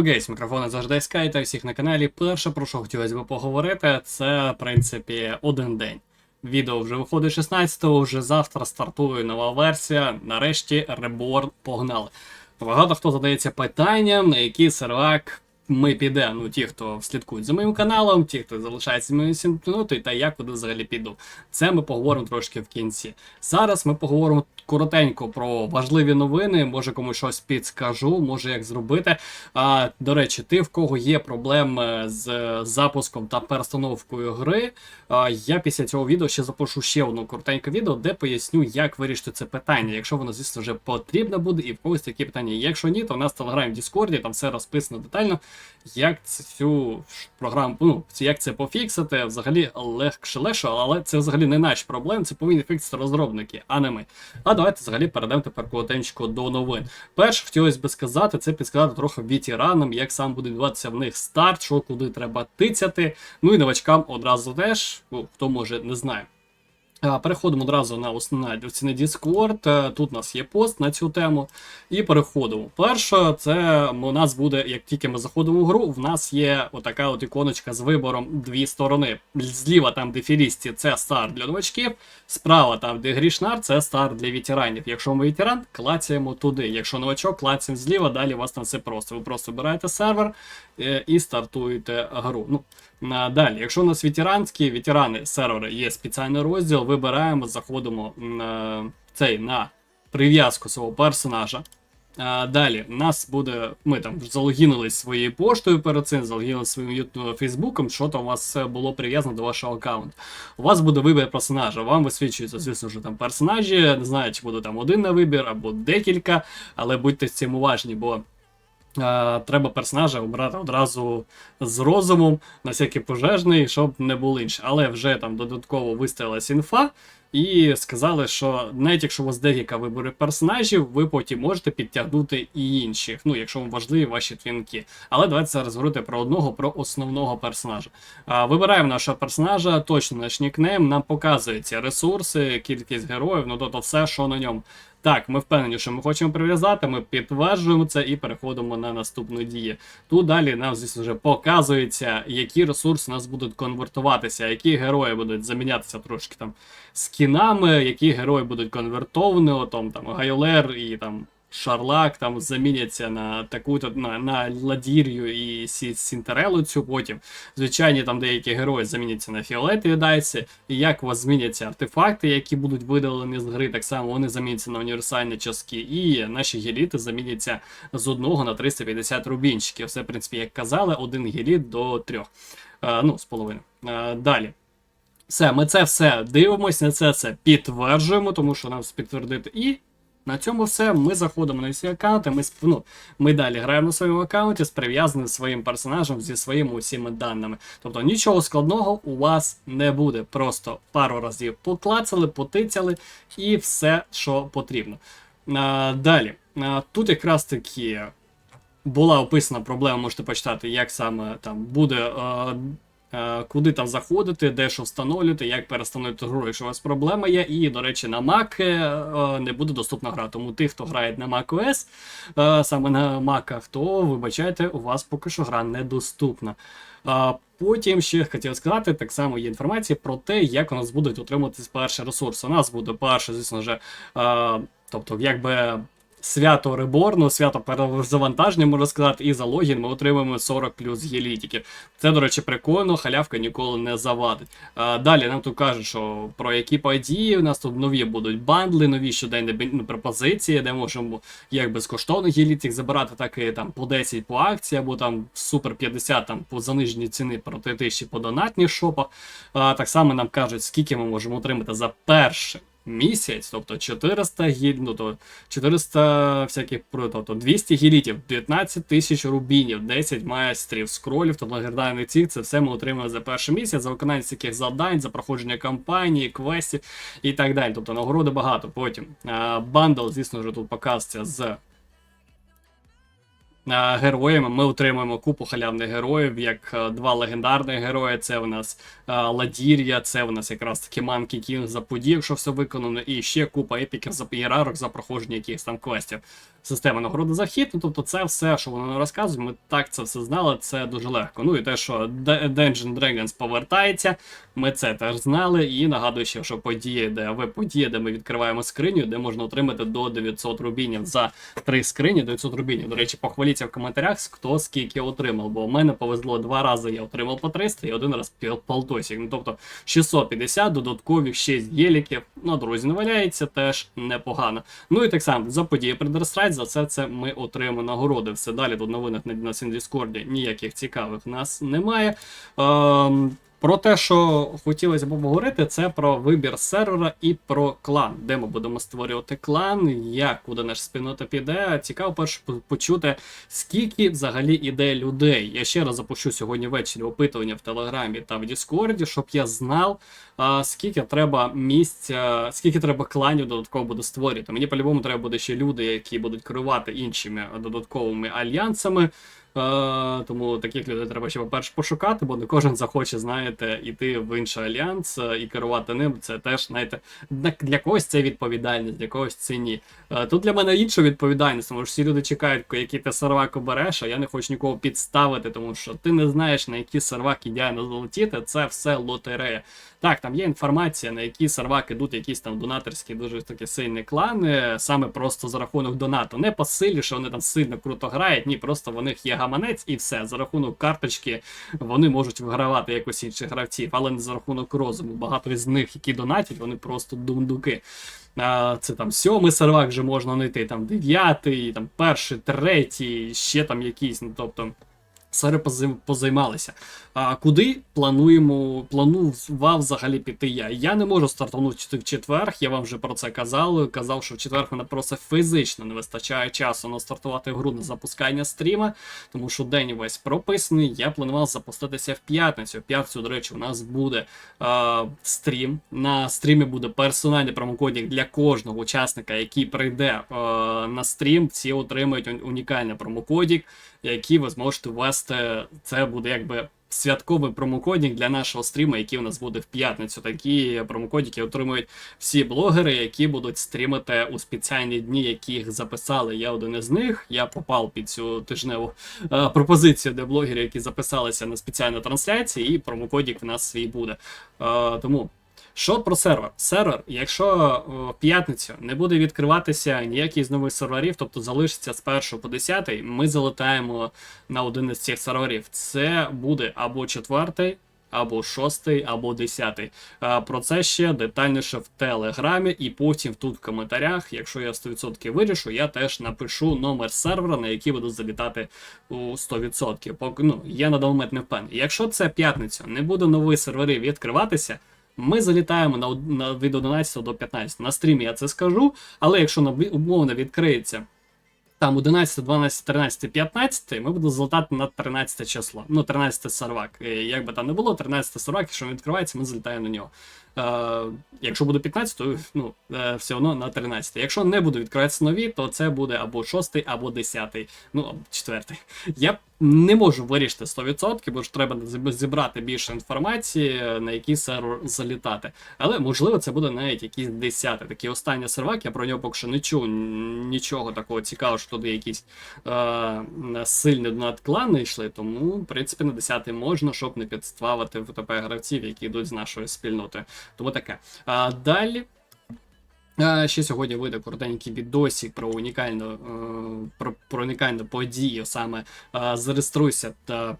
Гейс, мікрофон завжди Sky та всіх на каналі. Перше, про що хотілося б поговорити, це в принципі один день. Відео вже виходить 16-го, вже завтра стартує нова версія. Нарешті Reborn погнали. Багато хто задається питанням, на який сервак ми підемо. Ну, ті, хто слідкують за моїм каналом, ті, хто залишається моєю сім'єю, та я куди взагалі піду. Це ми поговоримо трошки в кінці. Зараз ми поговоримо коротенько про важливі новини. Може комусь щось підскажу, може як зробити. А, До речі, ти в кого є проблеми з запуском та перестановкою гри. А, Я після цього відео ще запишу ще одну коротеньке відео, де поясню, як вирішити це питання, якщо воно, звісно, вже потрібно буде, і в когось такі питання. Якщо ні, то в нас в Телеграмі в Діскорді, там все розписано детально, як цю програму, ну, як це пофіксити, взагалі легше легше, але це взагалі не наші проблеми, це повинні фіксити розробники, а не ми. А давайте взагалі перейдемо тепер коротенько до новин. Перше, хотілося би сказати, це підсказати трохи ветеранам, як сам буде відбуватися в них старт, що куди треба тицяти. Ну і новачкам одразу теж, ну, хто може не знає. А, Переходимо одразу на основне на Discord. Е, Тут у нас є пост на цю тему. І переходимо. Перше, це у нас буде, як тільки ми заходимо в гру, в нас є отака от іконочка з вибором дві сторони. Зліва, там, де філісті, це старт для новачків. Справа, там, де грішнар, це старт для ветеранів. Якщо ми ветеран, клацаємо туди. Якщо новачок, клацаємо зліва, далі у вас там все просто. Ви просто обираєте сервер е, і стартуєте гру. Ну, Далі, якщо у нас ветеранські, ветерани сервери є спеціальний розділ, вибираємо, заходимо на цей на прив'язку свого персонажа. А, далі, у нас буде. Ми там залогінились своєю поштою перед цим, залогінились своїм ютуб Фейсбуком, що там у вас е, було прив'язано до вашого аккаунту. У вас буде вибір персонажа. Вам висвічується, звісно ж, там персонажі. Не знаю, чи буде там один на вибір або декілька, але будьте з цим уважні, бо. Треба персонажа обрати одразу з розумом на всякий пожежний, щоб не було інше. Але вже там додатково виставилась інфа, і сказали, що навіть якщо у вас декілька виборів персонажів, ви потім можете підтягнути і інших, ну якщо вам важливі ваші твінки. Але давайте зараз говорити про одного, про основного персонажа. А, Вибираємо нашого персонажа, точно наш нікнейм, нам показуються ресурси, кількість героїв, ну тобто все, що на ньому. Так, ми впевнені, що ми хочемо прив'язати, ми підтверджуємо це і переходимо на наступну дію. Тут далі нам, звісно, вже показується, які ресурси у нас будуть конвертуватися, які герої будуть замінятися трошки там скінами, які герої будуть конвертовані, отом там Гайолер і там. Шарлак там заміняться на таку на, на Ладір'ю і Сі- Сінтерелу цю потім. Звичайні там деякі герої заміняться на фіолетові дайці. І як у вас зміняться артефакти, які будуть видалені з гри, так само вони заміняться на універсальні частки. І наші геліти заміняться з одного на 350 рубінчиків. Все, в принципі, як казали, один геліт до трьох. Е, ну, з половиною. Е, далі. Все, ми це все дивимося, на це все підтверджуємо, тому що нам підтвердити. І на цьому все. Ми заходимо на всі аккаунти. Ми ну, ми далі граємо на своєму аккаунті з прив'язаним своїм персонажем зі своїми усіма даними. Тобто нічого складного у вас не буде. Просто пару разів поклацали, потицяли і все, що потрібно. А, далі. А, тут якраз таки була описана проблема, можете почитати, як саме там буде. е, Куди там заходити, де що встановлювати, як перестановити гру, якщо у вас проблема є. І, до речі, на Mac е, не буде доступна гра. Тому тих, хто грає на macOS, е, саме на Mac, то вибачайте, у вас поки що гра недоступна. Потім ще хотів сказати, так само є інформація про те, як у нас будуть отримуватись перші ресурси. У нас буде перше, звісно вже, е, тобто, якби. Свято реборну, свято перезавантаження, можна сказати, і за логін ми отримуємо 40 плюс гелітиків. Це, до речі, прикольно, халявка ніколи не завадить. А, далі нам тут кажуть, що про які події у нас тут нові будуть бандли, нові щоденні ну, пропозиції, де можемо як безкоштовно гелітик забирати, так і там по 10 по акції, або там супер 50 там по заниженій ціни проти 1000 по донатних шопах. А, так само нам кажуть, скільки ми можемо отримати за перше місяць, тобто 400 гіль, ну то 400 всяких тобто 200 гілітів, 19 тисяч рубінів, 10 майстрів, скролів тобто легендарних цих. Це все ми отримали за перший місяць, за виконання всяких завдань, за проходження кампанії, квестів і так далі. Тобто нагороди багато. Потім бандл, звісно вже тут показується з героями. Ми отримуємо купу халявних героїв, як е, два легендарних герої. Це у нас е, Ладір'я, це у нас якраз таки Манкі Кінг за подій, якщо все виконано, і ще купа епіків за ієрарок за проходження якихось там квестів. система нагороди за. Ну, тобто, це все, що вони розказують, ми так це все знали, це дуже легко. Ну і те, що Dungeon Dragons повертається, ми це теж знали. І нагадую ще, що події, де ви події, де ми відкриваємо скриню, де можна отримати до 900 рубінів за три скрині, 900 рубінів. До речі, похваліться в коментарях, хто скільки отримав. Бо в мене повезло два рази, я отримав по 300 і один раз полтосик. Ну тобто 650 додаткових 6 єліків. На дорозі не валяється, теж непогано. Ну і так само за події Предерстрайт, за це це ми отримаємо нагороди. Все далі тут новинах на нас Дискорді ніяких цікавих нас немає. Ем, про те, що хотілося б поговорити, це про вибір сервера і про клан, де ми будемо створювати клан, як куди наша спільнота піде. Цікаво перше почути, скільки взагалі іде людей. Я ще раз запущу сьогодні ввечері опитування в Телеграмі та в Діскорді, щоб я знав, скільки треба місця, скільки треба кланів додатково буде створювати. Мені по-любому треба буде ще люди, які будуть керувати іншими додатковими альянсами. Е, тому таких людей треба ще по-перше пошукати, бо не кожен захоче, знаєте, іти в інший альянс е, і керувати ним. Це теж, знаєте, для- когось це відповідальність, для когось це ні. Е, Тут для мене інша відповідальність, тому що всі люди чекають, який ти сервак обереш, а я не хочу нікого підставити, тому що ти не знаєш, на який сервак ідеально залетіти, це все лотерея. Так, там є інформація, на які сервак ідуть якісь там донаторські дуже такі сильні клани, саме просто за рахунок донату. Не по силі, що вони там сильно круто грають, ні, просто в них є гаманець і все. За рахунок карточки вони можуть вигравати якось інших гравців, але не за рахунок розуму. Багато із них, які донатять, вони просто дундуки. А, Це там сьомий сервак вже можна знайти, там дев'ятий, там перший, третій, ще там якийсь, ну тобто. Позим- позаймалися. А куди плануємо, планував взагалі піти я? Я не можу стартанути в четвер, я вам вже про це казав. Казав, що в четвер мене просто фізично не вистачає часу на стартувати гру на запускання стріма, тому що день весь прописаний. Я планував запуститися в п'ятницю. В п'ятницю, до речі, у нас буде е, стрім. На стрімі буде персональний промокодік для кожного учасника, який прийде е, на стрім. Всі отримають уні- унікальний промокодік, який ви зможете ввести. Це буде якби. Святковий промокодік для нашого стріму, який у нас буде в п'ятницю. Такі промокодики отримують всі блогери, які будуть стрімити у спеціальні дні, які їх записали. Я один із них. Я попав під цю тижневу е, пропозицію для блогерів, які записалися на спеціальну трансляцію, і промокодік в нас свій буде. Е, тому. Що про сервер? Сервер, якщо е, в п'ятницю не буде відкриватися ніякий з нових серверів, тобто залишиться з 1 по 10, ми залетаємо на один із цих серверів. Це буде або четвертий, або шостий, або десятий. Е, Про це ще детальніше в телеграмі, і потім тут в коментарях, якщо я 100% вирішу, я теж напишу номер сервера, на який буду залітати у 100%. Поки ну я на момент не впевнений. Якщо це п'ятницю, не буде нових серверів відкриватися. Ми залітаємо на, на від 11 до 15. На стрімі я це скажу, але якщо на умовно відкриється там 11, 12, 13, 15, ми будемо залітати на 13 число. Ну, 13 сервак. І Як би там не було, 13 сервак, якщо він відкривається, ми залітаємо на нього. Е, якщо буде 15, то ну, е, все одно на 13. Якщо не буде відкриватися нові, то це буде або 6, або 10, ну або 4. Я не можу вирішити 100%, бо ж треба зіб- зібрати більше інформації, на який сервер залітати. Але можливо це буде навіть якийсь 10. Такий останній сервак, я про нього поки що не чув нічого такого цікавого, що туди якісь е, сильні донат-клани йшли. Тому, в принципі, на 10 можна, щоб не підставити ВТП гравців, які йдуть з нашої спільноти. Тому таке. А далі. Ще сьогодні вийде коротенький відосик про унікальну, е, про, про унікальну подію. Саме зареєструйся та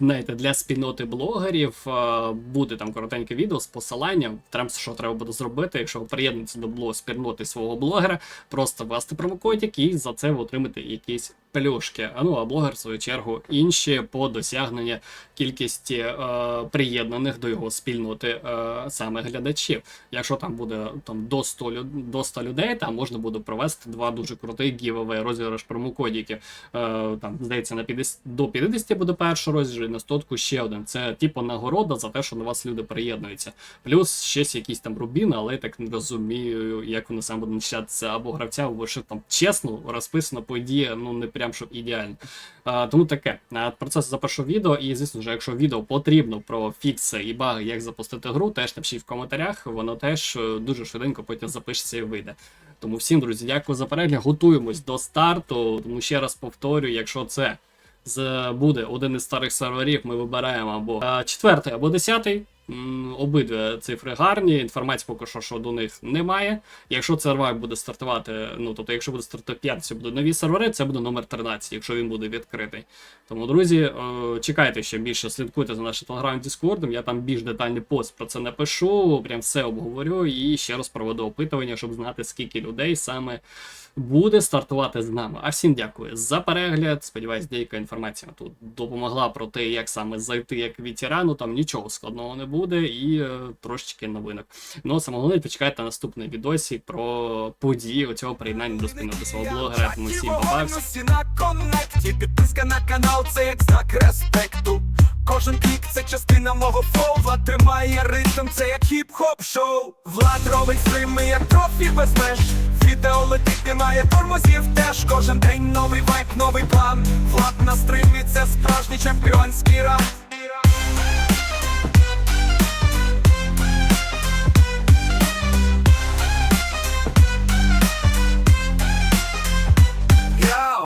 знаєте, для спільноти блогерів. Буде там коротеньке відео з посиланням. Там що треба буде зробити, якщо ви приєднуєтеся до блог спільноти свого блогера, просто ввести промокодик і за це ви отримаєте якісь плюшки. А ну а блогер, в свою чергу, інші по досягненню кількості е, приєднаних до його спільноти е, саме глядачів. Якщо там буде там до 100, до 100 людей, там можна буде провести два дуже крутих гівеве розіграш промокодіків. Е, там, здається, на 50, до 50 буде перший розіграш, на 100 ще один. Це типу нагорода за те, що до вас люди приєднуються. Плюс щось якісь там рубіни, але я так не розумію, як вони саме будуть начатися або гравця, або що там чесно розписано подія, ну не прям щоб ідеально. А, тому таке. Про це запишу відео, і звісно ж, якщо відео потрібно про фікси і баги, як запустити гру, теж напишіть в коментарях, воно теж е, дуже швиденько потім запишеться і вийде. Тому всім, друзі, дякую за перегляд. Готуємось до старту. Тому ще раз повторюю, якщо це буде один із старих серверів, ми вибираємо або е, четвертий, або десятий. Обидві цифри гарні, інформації поки що, що до них немає. Якщо сервер буде стартувати, ну тобто, якщо буде стартувати 5, це будуть нові сервери, це буде номер 13, якщо він буде відкритий. Тому, друзі, е, чекайте ще більше, слідкуйте за нашим телеграм Діскордом. Я там більш детальний пост про це напишу, прям все обговорю і ще раз проведу опитування, щоб знати, скільки людей саме буде стартувати з нами. А всім дякую за перегляд. Сподіваюсь, деяка інформація тут допомогла про те, як саме зайти як ветерану. Там нічого складного не буде, і е, трошечки новинок. Ну, а саме головне, почекайте наступний відосі про події оцього приєднання до спільноти свого блогера. Тому всім коннекті, підписка на канал, це як знак респекту. Кожен клік це частина мого флоу Влад тримає ритм, це як хіп-хоп шоу. Влад робить стрими, як трофі без меж. Відео летить, немає тормозів теж. Кожен день новий вайп, новий план. Влад на стримі, це справжній чемпіонський раунд